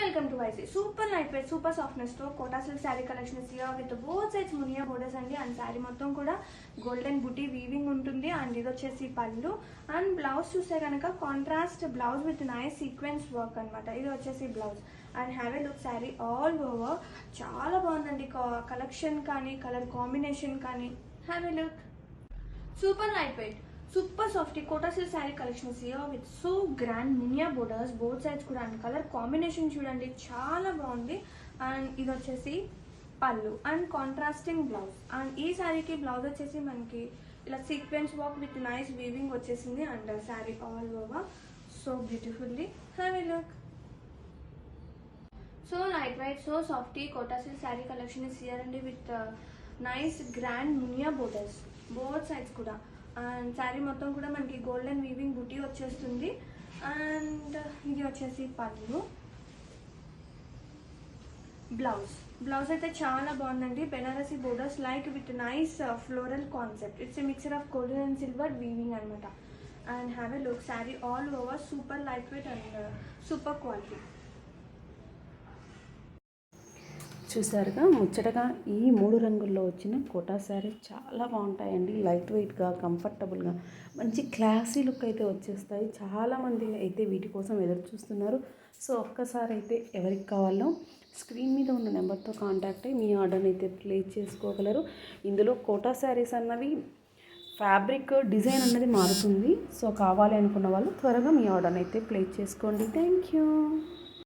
Welcome to YC super light weight super సాఫ్ట్నెస్తో Kota silk sari collections here with both sides Muniya borders అండి and sari మొత్తం కూడా golden బుటీ weaving ఉంటుంది and ఇది వచ్చేసి పళ్ళు అండ్ బ్లౌజ్ చూస్తే కనుక contrast blouse with nice sequence work అన్నమాట ఇది వచ్చేసి blouse and have a look sari all over చాలా బాగుందండి కలెక్షన్ కానీ కలర్ కాంబినేషన్ కానీ have a look super light weight super soft Kota silk sari collections here with so grand Muniya borders board sides కూడా and colour combination చూడండి చాలా బాగుంది. And ఇది వచ్చేసి పళ్ళు అండ్ కాంట్రాస్టింగ్ బ్లౌజ్ అండ్ ఈ శారీకి బ్లౌజ్ వచ్చేసి మనకి ఇలా sequence work with nice weaving వచ్చేసింది and sari all over so beautifully have a look so light white so softy Kota silk sari collection is here అండి with nice grand muniya borders both sides కూడా. And sari మొత్తం కూడా మనకి golden weaving బుటీ వచ్చేస్తుంది. And ఇది వచ్చేసి పళ్ళు. Blouse blouse అయితే చాలా బాగుందండి. Banarasi borders like with nice floral concept it's a mixture of golden and silver weaving అనమాట and have a look sari all over super light weight and super quality చూసారుగా? ముచ్చటగా ఈ మూడు రంగుల్లో వచ్చిన కోటా శారీ చాలా బాగుంటాయండి. లైట్ వెయిట్గా కంఫర్టబుల్గా మంచి క్లాసీ లుక్ అయితే వచ్చేస్తాయి. చాలామంది అయితే వీటి కోసం ఎదురు చూస్తున్నారు. సో ఒక్కసారి అయితే ఎవరికి కావాలో స్క్రీన్ మీద ఉన్న నెంబర్తో కాంటాక్ట్ అయ్యి మీ ఆర్డర్ని అయితే ప్లేస్ చేసుకోగలరు. ఇందులో కోటా శారీస్ అన్నవి ఫ్యాబ్రిక్ డిజైన్ అన్నది మారుతుంది. సో కావాలి అనుకున్న వాళ్ళు త్వరగా మీ ఆర్డర్ని అయితే ప్లేస్ చేసుకోండి. Thank you